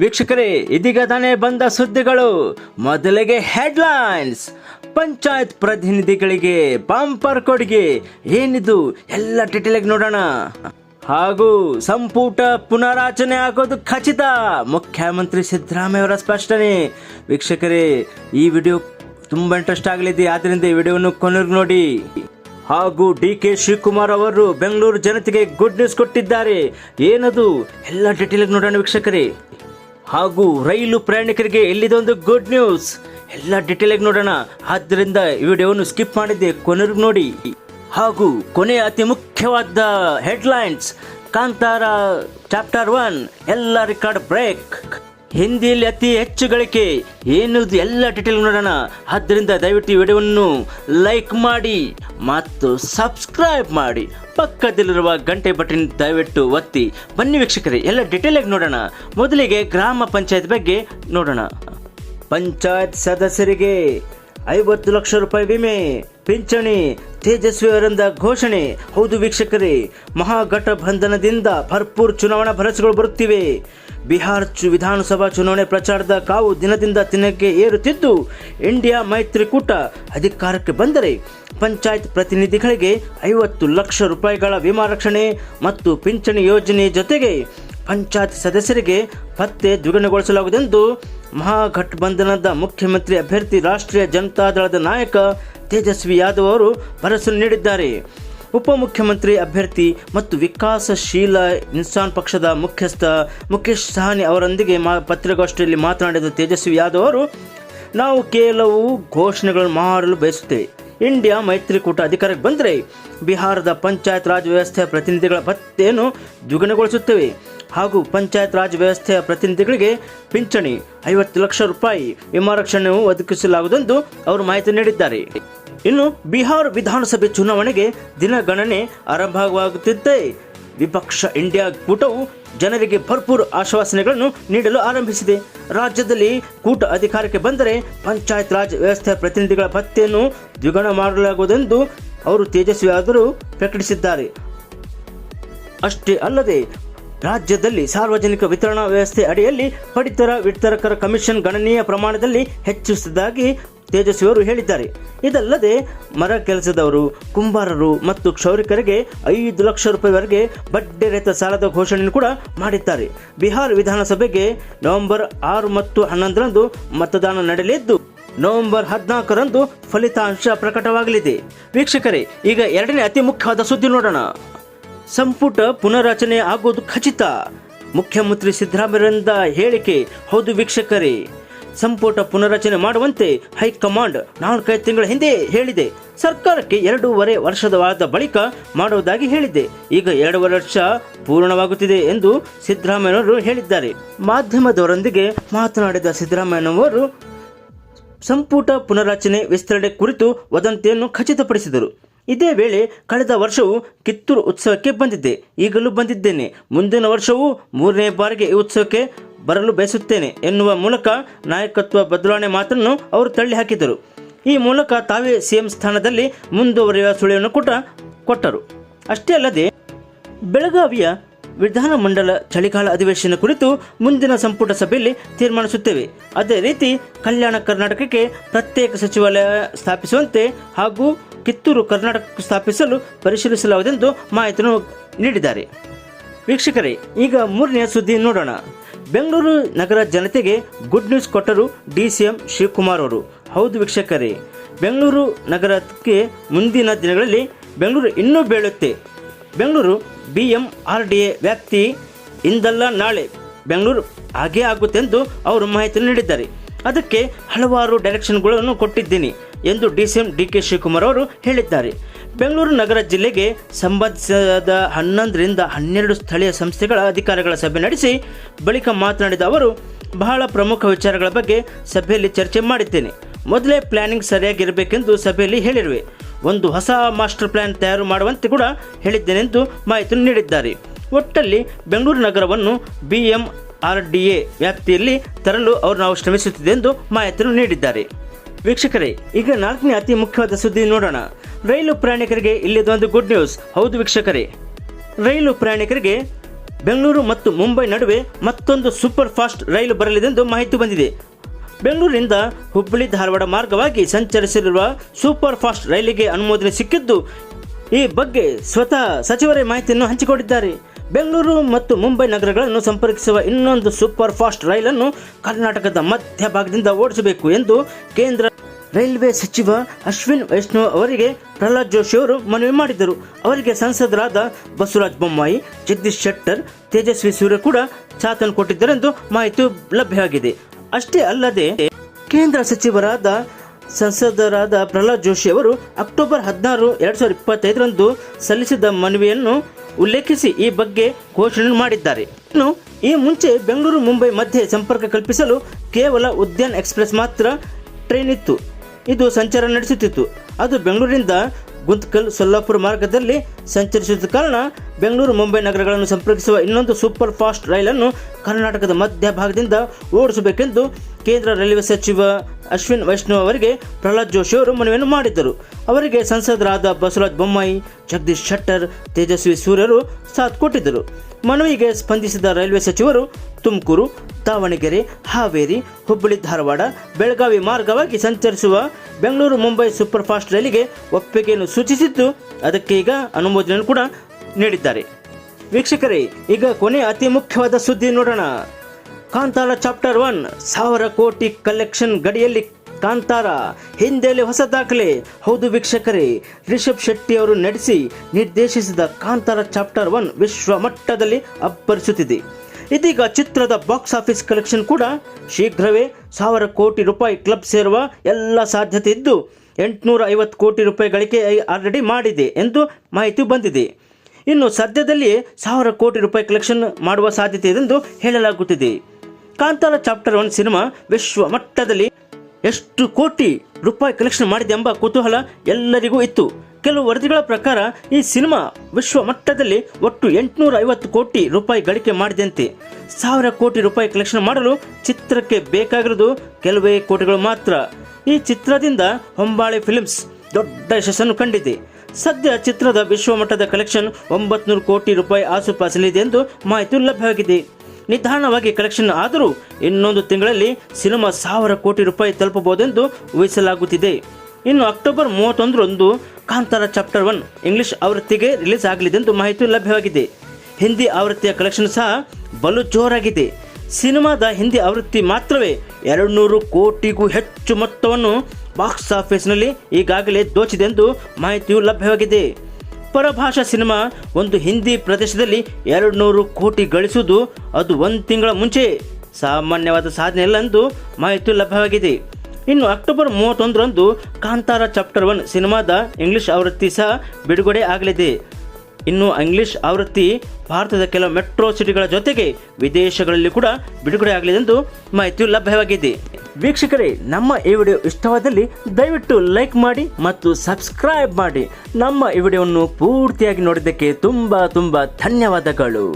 ವೀಕ್ಷಕರೇ, ಇದೀಗ ತಾನೇ ಬಂದ ಸುದ್ದಿಗಳು. ಮೊದಲಿಗೆ ಹೆಡ್ಲೈನ್ಸ್. ಪಂಚಾಯತ್ ಪ್ರತಿನಿಧಿಗಳಿಗೆ ಬಂಪರ್ ಕೊಡುಗೆ. ಏನಿದು? ಎಲ್ಲ ಟಿಟಿಲಾಗಿ ನೋಡೋಣ. ಹಾಗೂ ಸಂಪುಟ ಪುನರಾಚನೆ ಆಗೋದು ಖಚಿತ. ಮುಖ್ಯಮಂತ್ರಿ ಸಿದ್ದರಾಮಯ್ಯ ಅವರ ಸ್ಪಷ್ಟನೆ. ವೀಕ್ಷಕರೇ, ಈ ವಿಡಿಯೋ ತುಂಬ ಇಂಟ್ರೆಸ್ಟ್ ಆಗಲಿದೆ. ಆದ್ದರಿಂದ ಈ ವಿಡಿಯೋವನ್ನು ಕೊನೆಗೆ ನೋಡಿ. ಹಾಗೂ ಡಿ ಕೆ ಶಿವಕುಮಾರ್ ಅವರು ಬೆಂಗಳೂರು ಜನತೆಗೆ ಗುಡ್ ನ್ಯೂಸ್ ಕೊಟ್ಟಿದ್ದಾರೆ. ಏನದು? ಎಲ್ಲ ಡೀಟೇಲ್ ನೋಡೋಣ ವೀಕ್ಷಕರೇ. ಹಾಗೂ ರೈಲು ಪ್ರಯಾಣಿಕರಿಗೆ ಎಲ್ಲಿದೊಂದು ಗುಡ್ ನ್ಯೂಸ್ ಎಲ್ಲ ಡೀಟೇಲ್ ಆಗಿ ನೋಡೋಣ. ಆದ್ದರಿಂದ ಈ ವಿಡಿಯೋವನ್ನು ಸ್ಕಿಪ್ ಮಾಡಿದ್ದೆ ಕೊನೆಗೂ ನೋಡಿ. ಹಾಗೂ ಕೊನೆಯ ಅತಿ ಮುಖ್ಯವಾದ ಹೆಡ್ಲೈನ್ಸ್ ಕಾಂತಾರ ಚಾಪ್ಟರ್ ಒನ್ ಎಲ್ಲ ರೆಕಾರ್ಡ್ ಬ್ರೇಕ್ ಹಿಂದಿಯಲ್ಲಿ ಅತಿ ಹೆಚ್ಚು ಗಳಿಕೆ. ಏನು ಎಲ್ಲ ಡೀಟೇಲ್ ನೋಡೋಣ. ಆದ್ದರಿಂದ ದಯವಿಟ್ಟು ವಿಡಿಯೋವನ್ನು ಲೈಕ್ ಮಾಡಿ, ಮತ್ತು ಸಬ್ಸ್ಕ್ರೈಬ್ ಮಾಡಿ. ಪಕ್ಕದಲ್ಲಿರುವ ಗಂಟೆ ಬಟನ್ ದಯವಿಟ್ಟು ಒತ್ತಿ. ಬನ್ನಿ ವೀಕ್ಷಕರೇ, ಎಲ್ಲ ಡೀಟೇಲ್ ಆಗಿ ನೋಡೋಣ. ಮೊದಲಿಗೆ ಗ್ರಾಮ ಪಂಚಾಯತ್ ಬಗ್ಗೆ ನೋಡೋಣ. ಪಂಚಾಯತ್ ಸದಸ್ಯರಿಗೆ ಐವತ್ತು ಲಕ್ಷ ರೂಪಾಯಿ ವಿಮೆ. ಪಿಂಚಣಿ ತೇಜಸ್ವಿ ಅವರಿಂದ ಘೋಷಣೆ. ಹೌದು ವೀಕ್ಷಕರೇ ಮಹಾಗಠಬಂಧನದಿಂದ ಭರ್ಪೂರ್ ಚುನಾವಣಾ ಭರವಸೆಗಳು ಬರುತ್ತಿವೆ. ಬಿಹಾರ್ ಚು ವಿಧಾನಸಭಾ ಚುನಾವಣೆ ಪ್ರಚಾರದ ಕಾವು ದಿನದಿಂದ ದಿನಕ್ಕೆ ಏರುತ್ತಿದ್ದು, ಇಂಡಿಯಾ ಮೈತ್ರಿಕೂಟ ಅಧಿಕಾರಕ್ಕೆ ಬಂದರೆ ಪಂಚಾಯತ್ ಪ್ರತಿನಿಧಿಗಳಿಗೆ ಐವತ್ತು ಲಕ್ಷ ರೂಪಾಯಿಗಳ ವಿಮಾ ರಕ್ಷಣೆ ಮತ್ತು ಪಿಂಚಣಿ ಯೋಜನೆ ಜೊತೆಗೆ ಪಂಚಾಯತ್ ಸದಸ್ಯರಿಗೆ ಪತ್ತೆ ದ್ವಿಗುಣಗೊಳಿಸಲಾಗುವುದೆಂದು ಮಹಾಗಠಬಂಧನದ ಮುಖ್ಯಮಂತ್ರಿ ಅಭ್ಯರ್ಥಿ ರಾಷ್ಟ್ರೀಯ ಜನತಾದಳದ ನಾಯಕ ತೇಜಸ್ವಿ ಯಾದವ್ ಅವರು ಭರವಸೆ ನೀಡಿದ್ದಾರೆ. ಉಪಮುಖ್ಯಮಂತ್ರಿ ಅಭ್ಯರ್ಥಿ ಮತ್ತು ವಿಕಾಸಶೀಲ ಇನ್ಸಾನ್ ಪಕ್ಷದ ಮುಖ್ಯಸ್ಥ ಮುಖೇಶ್ ಸಹಾನಿ ಅವರೊಂದಿಗೆ ಮಾ ಪತ್ರಿಕಾಗೋಷ್ಠಿಯಲ್ಲಿ ಮಾತನಾಡಿದ ತೇಜಸ್ವಿ ಯಾದವ್ ಅವರು ನಾವು ಕೆಲವು ಘೋಷಣೆಗಳನ್ನು ಮಾಡಲು ಬಯಸುತ್ತೇವೆ ಇಂಡಿಯಾ ಮೈತ್ರಿಕೂಟ ಅಧಿಕಾರಕ್ಕೆ ಬಂದರೆ ಬಿಹಾರದ ಪಂಚಾಯತ್ ರಾಜ್ ವ್ಯವಸ್ಥೆಯ ಪ್ರತಿನಿಧಿಗಳ ಭತ್ತೆಯನ್ನು ದ್ವಿಗುಣಗೊಳಿಸುತ್ತೇವೆ. ಹಾಗೂ ಪಂಚಾಯತ್ ರಾಜ್ ವ್ಯವಸ್ಥೆಯ ಪ್ರತಿನಿಧಿಗಳಿಗೆ ಪಿಂಚಣಿ ಐವತ್ತು ಲಕ್ಷ ರೂಪಾಯಿ ವಿಮಾ ರಕ್ಷಣೆಯು ಒದಗಿಸಲಾಗುವುದೆಂದು ಅವರು ಮಾಹಿತಿ ನೀಡಿದ್ದಾರೆ. ಇನ್ನು ಬಿಹಾರ್ ವಿಧಾನಸಭೆ ಚುನಾವಣೆಗೆ ದಿನಗಣನೆ ಆರಂಭವಾಗುತ್ತಿದ್ದೇ ವಿಪಕ್ಷ ಇಂಡಿಯಾ ಕೂಟವು ಜನರಿಗೆ ಭರ್ಪೂರ್ ಆಶ್ವಾಸನೆಗಳನ್ನು ನೀಡಲು ಆರಂಭಿಸಿದೆ. ರಾಜ್ಯದಲ್ಲಿ ಕೂಟ ಅಧಿಕಾರಕ್ಕೆ ಬಂದರೆ ಪಂಚಾಯತ್ ರಾಜ್ ವ್ಯವಸ್ಥೆಯ ಪ್ರತಿನಿಧಿಗಳ ಭತ್ಯೆಯನ್ನು ದ್ವಿಗುಣ ಮಾಡಲಾಗುವುದೆಂದು ಅವರು ತೇಜಸ್ವಿ ಆದರೂ ಪ್ರಕಟಿಸಿದ್ದಾರೆ. ಅಷ್ಟೇ ಅಲ್ಲದೆ ರಾಜ್ಯದಲ್ಲಿ ಸಾರ್ವಜನಿಕ ವಿತರಣಾ ವ್ಯವಸ್ಥೆ ಅಡಿಯಲ್ಲಿ ಪಡಿತರ ವಿತರಕರ ಕಮಿಷನ್ ಗಣನೀಯ ಪ್ರಮಾಣದಲ್ಲಿ ಹೆಚ್ಚಿಸುವುದಾಗಿ ತೇಜಸ್ವಿ ಅವರು ಹೇಳಿದ್ದಾರೆ. ಇದಲ್ಲದೆ, ಮರ ಕೆಲಸದವರು, ಕುಂಬಾರರು ಮತ್ತು ಕ್ಷೌರಿಕರಿಗೆ ಐದು ಲಕ್ಷ ರೂಪಾಯಿವರೆಗೆ ಬಡ್ಡಿ ರಹಿತ ಸಾಲದ ಘೋಷಣೆಯನ್ನು ಕೂಡ ಮಾಡಿದ್ದಾರೆ. ಬಿಹಾರ್ ವಿಧಾನಸಭೆಗೆ ನವೆಂಬರ್ ಆರು ಮತ್ತು ಹನ್ನೊಂದರಂದು ಮತದಾನ ನಡೆಯಲಿದ್ದು, ನವೆಂಬರ್ ಹದಿನಾಲ್ಕರಂದು ಫಲಿತಾಂಶ ಪ್ರಕಟವಾಗಲಿದೆ. ವೀಕ್ಷಕರೇ, ಈಗ ಎರಡನೇ ಅತಿ ಮುಖ್ಯವಾದ ಸುದ್ದಿ ನೋಡೋಣ. ಸಂಪುಟ ಪುನರಚನೆ ಆಗೋದು ಖಚಿತ. ಮುಖ್ಯಮಂತ್ರಿ ಸಿದ್ದರಾಮಯ್ಯರಿಂದ ಹೇಳಿಕೆ, ಹೌದು ವೀಕ್ಷಕರೇ. ಸಂಪುಟ ಪುನರಚನೆ ಮಾಡುವಂತೆ ಹೈಕಮಾಂಡ್ ನಾಲ್ಕೈದು ತಿಂಗಳ ಹಿಂದೆ ಹೇಳಿದೆ. ಸರ್ಕಾರಕ್ಕೆ ಎರಡೂವರೆ ವರ್ಷದವಾದ ಬಳಿಕ ಮಾಡುವುದಾಗಿ ಹೇಳಿದೆ. ಈಗ ಎರಡೂವರೆ ವರ್ಷ ಪೂರ್ಣವಾಗುತ್ತಿದೆ ಎಂದು ಸಿದ್ದರಾಮಯ್ಯನವರು ಹೇಳಿದ್ದಾರೆ. ಮಾಧ್ಯಮದವರೊಂದಿಗೆ ಮಾತನಾಡಿದ ಸಿದ್ದರಾಮಯ್ಯನವರು, ಸಂಪುಟ ಪುನರಚನೆ ವಿಸ್ತರಣೆ ಕುರಿತು ವದಂತಿಯನ್ನು ಖಚಿತಪಡಿಸಿದರು. ಇದೇ ವೇಳೆ ಕಳೆದ ವರ್ಷವೂ ಕಿತ್ತೂರು ಉತ್ಸವಕ್ಕೆ ಬಂದಿದ್ದೆ. ಈಗಲೂ ಬಂದಿದ್ದೇನೆ. ಮುಂದಿನ ವರ್ಷವೂ ಮೂರನೇ ಬಾರಿಗೆ ಈ ಉತ್ಸವಕ್ಕೆ ಬರಲು ಬಯಸುತ್ತೇನೆ ಎನ್ನುವ ಮೂಲಕ ನಾಯಕತ್ವ ಬದಲಾವಣೆ ಮಾತನ್ನು ಅವರು ತಳ್ಳಿ ಹಾಕಿದರು. ಈ ಮೂಲಕ ತಾವೇ ಸಿಎಂ ಸ್ಥಾನದಲ್ಲಿ ಮುಂದುವರಿಯುವ ಸುಳಿವನ್ನು ಕೂಡ ಕೊಟ್ಟರು. ಅಷ್ಟೇ ಅಲ್ಲದೆ, ಬೆಳಗಾವಿಯ ವಿಧಾನಮಂಡಲ ಚಳಿಗಾಲ ಅಧಿವೇಶನ ಕುರಿತು ಮುಂದಿನ ಸಂಪುಟ ಸಭೆಯಲ್ಲಿ ತೀರ್ಮಾನಿಸುತ್ತೇವೆ. ಅದೇ ರೀತಿ, ಕಲ್ಯಾಣ ಕರ್ನಾಟಕಕ್ಕೆ ಪ್ರತ್ಯೇಕ ಸಚಿವಾಲಯ ಸ್ಥಾಪಿಸುವಂತೆ ಹಾಗೂ ಕಿತ್ತೂರು ಕರ್ನಾಟಕ ಸ್ಥಾಪಿಸಲು ಪರಿಶೀಲಿಸಲಾಗುವುದೆಂದು ಮಾಹಿತಿಯನ್ನು ನೀಡಿದ್ದಾರೆ. ವೀಕ್ಷಕರೇ, ಈಗ ಮೂರನೆಯ ಸುದ್ದಿ ನೋಡೋಣ. ಬೆಂಗಳೂರು ನಗರ ಜನತೆಗೆ ಗುಡ್ ನ್ಯೂಸ್ ಕೊಟ್ಟರು ಡಿ ಸಿ ಎಂ ಶಿವಕುಮಾರ್ ಅವರು. ಹೌದು ವೀಕ್ಷಕರೇ, ಬೆಂಗಳೂರು ನಗರಕ್ಕೆ ಮುಂದಿನ ದಿನಗಳಲ್ಲಿ ಬೆಂಗಳೂರು ಇನ್ನೂ ಬೀಳುತ್ತೆ. Bengaluru B M R D A ವ್ಯಾಪ್ತಿ ಇಂದಲ್ಲ ನಾಳೆ ಬೆಂಗಳೂರು ಹಾಗೇ ಆಗುತ್ತೆ ಎಂದು ಅವರು ಮಾಹಿತಿ ನೀಡಿದ್ದಾರೆ. ಅದಕ್ಕೆ ಹಲವಾರು ಡೈರೆಕ್ಷನ್ಗಳನ್ನು ಕೊಟ್ಟಿದ್ದೀನಿ. ಎಂದು DCM C M D K Shivakumar ಅವರು ಹೇಳಿದ್ದಾರೆ. ಬೆಂಗಳೂರು ನಗರ ಜಿಲ್ಲೆಗೆ ಸಂಬಂಧಿಸಿದ ಹನ್ನೊಂದರಿಂದ ಹನ್ನೆರಡು ಸ್ಥಳೀಯ ಸಂಸ್ಥೆಗಳ ಅಧಿಕಾರಿಗಳ ಸಭೆ ನಡೆಸಿ ಬಳಿಕ ಮಾತನಾಡಿದ ಅವರು, ಬಹಳ ಪ್ರಮುಖ ವಿಚಾರಗಳ ಬಗ್ಗೆ ಸಭೆಯಲ್ಲಿ ಚರ್ಚೆ ಮಾಡಿದ್ದೇನೆ. ಮೊದಲೇ ಪ್ಲಾನಿಂಗ್ ಸರಿಯಾಗಿರಬೇಕೆಂದು ಸಭೆಯಲ್ಲಿ ಹೇಳಿರುವೆ. ಒಂದು ಹೊಸ ಮಾಸ್ಟರ್ ಪ್ಲಾನ್ ತಯಾರು ಮಾಡುವಂತೆ ಕೂಡ ಹೇಳಿದ್ದೇನೆಂದು ಮಾಹಿತಿ ನೀಡಿದ್ದಾರೆ. ಒಟ್ಟಲ್ಲಿ ಬೆಂಗಳೂರು ನಗರವನ್ನು B M R D A ವ್ಯಾಪ್ತಿಯಲ್ಲಿ ತರಲು ಅವರು ನಾವು ಶ್ರಮಿಸುತ್ತಿದೆ ಎಂದು ಮಾಹಿತಿಯನ್ನು ನೀಡಿದ್ದಾರೆ. ವೀಕ್ಷಕರೇ, ಈಗ ನಾಲ್ಕನೇ ಅತಿ ಮುಖ್ಯವಾದ ಸುದ್ದಿ ನೋಡೋಣ. ರೈಲು ಪ್ರಯಾಣಿಕರಿಗೆ ಇಲ್ಲಿದೊಂದು ಗುಡ್ ನ್ಯೂಸ್ ಹೌದು ವೀಕ್ಷಕರೇ. ರೈಲು ಪ್ರಯಾಣಿಕರಿಗೆ ಬೆಂಗಳೂರು ಮತ್ತು ಮುಂಬೈ ನಡುವೆ ಮತ್ತೊಂದು ಸೂಪರ್ ಫಾಸ್ಟ್ ರೈಲು ಬರಲಿದೆಂದು ಮಾಹಿತಿ ಬಂದಿದೆ. ಬೆಂಗಳೂರಿನಿಂದ ಹುಬ್ಬಳ್ಳಿ ಧಾರವಾಡ ಮಾರ್ಗವಾಗಿ ಸಂಚರಿಸಲಿರುವ ಸೂಪರ್ ಫಾಸ್ಟ್ ರೈಲಿಗೆ ಅನುಮೋದನೆ ಸಿಕ್ಕಿದ್ದು, ಈ ಬಗ್ಗೆ ಸ್ವತಃ ಸಚಿವರೇ ಮಾಹಿತಿಯನ್ನು ಹಂಚಿಕೊಂಡಿದ್ದಾರೆ. ಬೆಂಗಳೂರು ಮತ್ತು ಮುಂಬೈ ನಗರಗಳನ್ನು ಸಂಪರ್ಕಿಸುವ ಇನ್ನೊಂದು ಸೂಪರ್ ಫಾಸ್ಟ್ ರೈಲನ್ನು ಕರ್ನಾಟಕದ ಮಧ್ಯಭಾಗದಿಂದ ಓಡಿಸಬೇಕು ಎಂದು ಕೇಂದ್ರ ರೈಲ್ವೆ ಸಚಿವ ಅಶ್ವಿನ್ ವೈಷ್ಣವ್ ಅವರಿಗೆ ಪ್ರಹ್ಲಾದ್ ಜೋಶಿ ಅವರು ಮನವಿ ಮಾಡಿದರು ಅವರಿಗೆ ಸಂಸದರಾದ ಬಸವರಾಜ ಬೊಮ್ಮಾಯಿ, ಜಗದೀಶ್ ಶೆಟ್ಟರ್, ತೇಜಸ್ವಿ ಸೂರ್ಯ ಕೂಡ ಚಾತನ್ ಕೊಟ್ಟಿದ್ದರೆಂದು ಮಾಹಿತಿ ಲಭ್ಯವಾಗಿದೆ ಅಷ್ಟೇ ಅಲ್ಲದೆ, ಕೇಂದ್ರ ಸಚಿವರಾದ ಸಂಸದರಾದ ಪ್ರಹ್ಲಾದ್ ಜೋಶಿ ಅವರು ಅಕ್ಟೋಬರ್ ಹದಿನಾರು, ಎರಡು ಸಾವಿರದ ಇಪ್ಪತ್ತೈದರಂದು ಸಲ್ಲಿಸಿದ ಮನವಿಯನ್ನು ಉಲ್ಲೇಖಿಸಿ ಈ ಬಗ್ಗೆ ಘೋಷಣೆ ಮಾಡಿದ್ದಾರೆ. ಇನ್ನು ಈ ಮುಂಚೆ ಬೆಂಗಳೂರು, ಮುಂಬೈ ಮಧ್ಯೆ ಸಂಪರ್ಕ ಕಲ್ಪಿಸಲು ಕೇವಲ ಉದ್ಯಾನ್ ಎಕ್ಸ್ಪ್ರೆಸ್ ಮಾತ್ರ ಟ್ರೈನ್ ಇತ್ತು. ಇದು ಸಂಚಾರ ನಡೆಸುತ್ತಿತ್ತು. ಅದು ಬೆಂಗಳೂರಿನಿಂದ ಗುಂತ್ಕಲ್ ಸೊಲ್ಲಾಪುರ ಮಾರ್ಗದಲ್ಲಿ ಸಂಚರಿಸಿದ ಕಾರಣ ಬೆಂಗಳೂರು ಮುಂಬೈ ನಗರಗಳನ್ನು ಸಂಪರ್ಕಿಸುವ ಇನ್ನೊಂದು ಸೂಪರ್ ಫಾಸ್ಟ್ ರೈಲನ್ನು ಕರ್ನಾಟಕದ ಮಧ್ಯ ಭಾಗದಿಂದ ಓಡಿಸಬೇಕೆಂದು ಕೇಂದ್ರ ರೈಲ್ವೆ ಸಚಿವ ಅಶ್ವಿನ್ ವೈಷ್ಣವ್ ಅವರಿಗೆ ಪ್ರಹ್ಲಾದ್ ಜೋಶಿ ಅವರು ಮನವಿಯನ್ನು ಮಾಡಿದ್ದರು. ಅವರಿಗೆ ಸಂಸದರಾದ ಬಸವರಾಜ ಬೊಮ್ಮಾಯಿ, ಜಗದೀಶ್ ಶೆಟ್ಟರ್, ತೇಜಸ್ವಿ ಸೂರ್ಯರು ಸಾಥ್ ಕೊಟ್ಟಿದ್ದರು. ಮನವಿಗೆ ಸ್ಪಂದಿಸಿದ ರೈಲ್ವೆ ಸಚಿವರು ತುಮಕೂರು ದಾವಣಗೆರೆ, ಹಾವೇರಿ, ಹುಬ್ಬಳ್ಳಿ, ಧಾರವಾಡ, ಬೆಳಗಾವಿ ಮಾರ್ಗವಾಗಿ ಸಂಚರಿಸುವ ಬೆಂಗಳೂರು ಮುಂಬೈ ಸೂಪರ್ ಫಾಸ್ಟ್ ರೈಲಿಗೆ ಒಪ್ಪಿಗೆಯನ್ನು ಸೂಚಿಸಿದ್ದು ಅದಕ್ಕೆ ಈಗ ಅನುಮೋದನೆ ಕೂಡ ನೀಡಿದ್ದಾರೆ. ವೀಕ್ಷಕರೇ, ಈಗ ಕೊನೆ ಅತಿ ಮುಖ್ಯವಾದ ಸುದ್ದಿ ನೋಡೋಣ. ಕಾಂತಾರ ಚಾಪ್ಟರ್ ಒನ್, ಸಾವಿರ ಕೋಟಿ ಕಲೆಕ್ಷನ್ ಗಡಿಯಲ್ಲಿ ಕಾಂತಾರ. ಹಿಂದೆಯಲ್ಲಿ ಹೊಸ ದಾಖಲೆ. ಹೌದು ವೀಕ್ಷಕರೇ, ರಿಷಬ್ ಶೆಟ್ಟಿ ಅವರು ನಡೆಸಿ ನಿರ್ದೇಶಿಸಿದ ಕಾಂತಾರ ಚಾಪ್ಟರ್ ಒನ್ ವಿಶ್ವ ಮಟ್ಟದಲ್ಲಿ ಅಬ್ಬರಿಸುತ್ತಿದೆ. ಇದೀಗ ಚಿತ್ರದ ಬಾಕ್ಸ್ ಆಫೀಸ್ ಕಲೆಕ್ಷನ್ ಕೂಡ ಶೀಘ್ರವೇ ಸಾವಿರ ಕೋಟಿ ರೂಪಾಯಿ ಕ್ಲಬ್ ಸೇರುವ ಎಲ್ಲ ಸಾಧ್ಯತೆ ಇದ್ದು, ಎಂಟುನೂರ ಐವತ್ತು ಕೋಟಿ ರೂಪಾಯಿ ಗಳಿಕೆ ಆಲ್ರೆಡಿ ಮಾಡಿದೆ ಎಂದು ಮಾಹಿತಿ ಬಂದಿದೆ. ಇನ್ನು ಸದ್ಯದಲ್ಲಿ ಸಾವಿರ ಕೋಟಿ ರೂಪಾಯಿ ಕಲೆಕ್ಷನ್ ಮಾಡುವ ಸಾಧ್ಯತೆ ಇದೆ ಎಂದು ಹೇಳಲಾಗುತ್ತಿದೆ. ಕಾಂತಾರ ಚಾಪ್ಟರ್ ಒನ್ ಸಿನಿಮಾ ವಿಶ್ವ ಮಟ್ಟದಲ್ಲಿ ಎಷ್ಟು ಕೋಟಿ ರೂಪಾಯಿ ಕಲೆಕ್ಷನ್ ಮಾಡಿದೆ ಎಂಬ ಕುತೂಹಲ ಎಲ್ಲರಿಗೂ ಇತ್ತು. ಕೆಲವು ವರದಿಗಳ ಪ್ರಕಾರ ಈ ಸಿನಿಮಾ ವಿಶ್ವ ಮಟ್ಟದಲ್ಲಿ ಒಟ್ಟು ಎಂಟುನೂರ ಐವತ್ತು ಕೋಟಿ ರೂಪಾಯಿ ಗಳಿಕೆ ಮಾಡಿದಂತೆ. ಸಾವಿರ ಕೋಟಿ ರೂಪಾಯಿ ಕಲೆಕ್ಷನ್ ಮಾಡಲು ಚಿತ್ರಕ್ಕೆ ಬೇಕಾಗಿರೋದು ಕೆಲವೇ ಕೋಟಿಗಳು ಮಾತ್ರ. ಈ ಚಿತ್ರದಿಂದ ಹೊಂಬಾಳೆ ಫಿಲ್ಮ್ಸ್ ದೊಡ್ಡ ಯಶಸ್ಸನ್ನು ಕಂಡಿದೆ. ಸದ್ಯ ಚಿತ್ರದ ವಿಶ್ವಮಟ್ಟದ ಕಲೆಕ್ಷನ್ ಒಂಬತ್ನೂರು ಕೋಟಿ ರೂಪಾಯಿ ಆಸುಪಾಸಲಿದೆ ಎಂದು ಮಾಹಿತಿ ಲಭ್ಯವಾಗಿದೆ. ನಿಧಾನವಾಗಿ ಕಲೆಕ್ಷನ್ ಆದರೂ ಇನ್ನೊಂದು ತಿಂಗಳಲ್ಲಿ ಸಿನಿಮಾ ಸಾವಿರ ಕೋಟಿ ರೂಪಾಯಿ ತಲುಪಬಹುದೆಂದು ಊಹಿಸಲಾಗುತ್ತಿದೆ. ಇನ್ನು ಅಕ್ಟೋಬರ್ ಮೂವತ್ತೊಂದರಂದು ಕಾಂತಾರ ಚಾಪ್ಟರ್ ಒನ್ ಇಂಗ್ಲಿಷ್ ಆವೃತ್ತಿಗೆ ರಿಲೀಸ್ ಆಗಲಿದೆ ಎಂದು ಮಾಹಿತಿ ಲಭ್ಯವಾಗಿದೆ. ಹಿಂದಿ ಆವೃತ್ತಿಯ ಕಲೆಕ್ಷನ್ ಸಹ ಬಲು ಜೋರಾಗಿದೆ. ಸಿನಿಮಾದ ಹಿಂದಿ ಆವೃತ್ತಿ ಮಾತ್ರವೇ ಎರಡು ನೂರು ಕೋಟಿಗೂ ಹೆಚ್ಚು ಮೊತ್ತವನ್ನು ಬಾಕ್ಸ್ ಆಫೀಸ್ನಲ್ಲಿ ಈಗಾಗಲೇ ದೋಚಿದೆ ಎಂದು ಮಾಹಿತಿಯು ಲಭ್ಯವಾಗಿದೆ. ಪರಭಾಷಾ ಸಿನಿಮಾ ಒಂದು ಹಿಂದಿ ಪ್ರದೇಶದಲ್ಲಿ ಎರಡು ನೂರು ಕೋಟಿ ಗಳಿಸುವುದು ಅದು ಒಂದು ತಿಂಗಳ ಮುಂಚೆ. ಸಾಮಾನ್ಯವಾದ ಸಾಧನೆ ಅಲ್ಲ ಎಂದು ಮಾಹಿತಿ ಲಭ್ಯವಾಗಿದೆ. ಇನ್ನು ಅಕ್ಟೋಬರ್ ಮೂವತ್ತೊಂದರಂದು ಕಾಂತಾರ ಚಾಪ್ಟರ್ ಒನ್ ಸಿನಿಮಾದ ಇಂಗ್ಲಿಷ್ ಆವೃತ್ತಿ ಸಹ ಬಿಡುಗಡೆ ಆಗಲಿದೆ. ಇನ್ನು ಇಂಗ್ಲಿಷ್ ಆವೃತ್ತಿ ಭಾರತದ ಕೆಲವು ಮೆಟ್ರೋ ಸಿಟಿಗಳ ಜೊತೆಗೆ ವಿದೇಶಗಳಲ್ಲಿ ಕೂಡ ಬಿಡುಗಡೆ ಆಗಲಿದೆ ಎಂದು ಮಾಹಿತಿಯು ಲಭ್ಯವಾಗಿದೆ. ವೀಕ್ಷಕರೇ, ನಮ್ಮ ಈ ವಿಡಿಯೋ ಇಷ್ಟವಾದಲ್ಲಿ ದಯವಿಟ್ಟು ಲೈಕ್ ಮಾಡಿ ಮತ್ತು ಸಬ್ಸ್ಕ್ರೈಬ್ ಮಾಡಿ. ನಮ್ಮ ಈ ವಿಡಿಯೋವನ್ನು ಪೂರ್ತಿಯಾಗಿ ನೋಡಿದ್ದಕ್ಕೆ ತುಂಬ ತುಂಬ ಧನ್ಯವಾದಗಳು.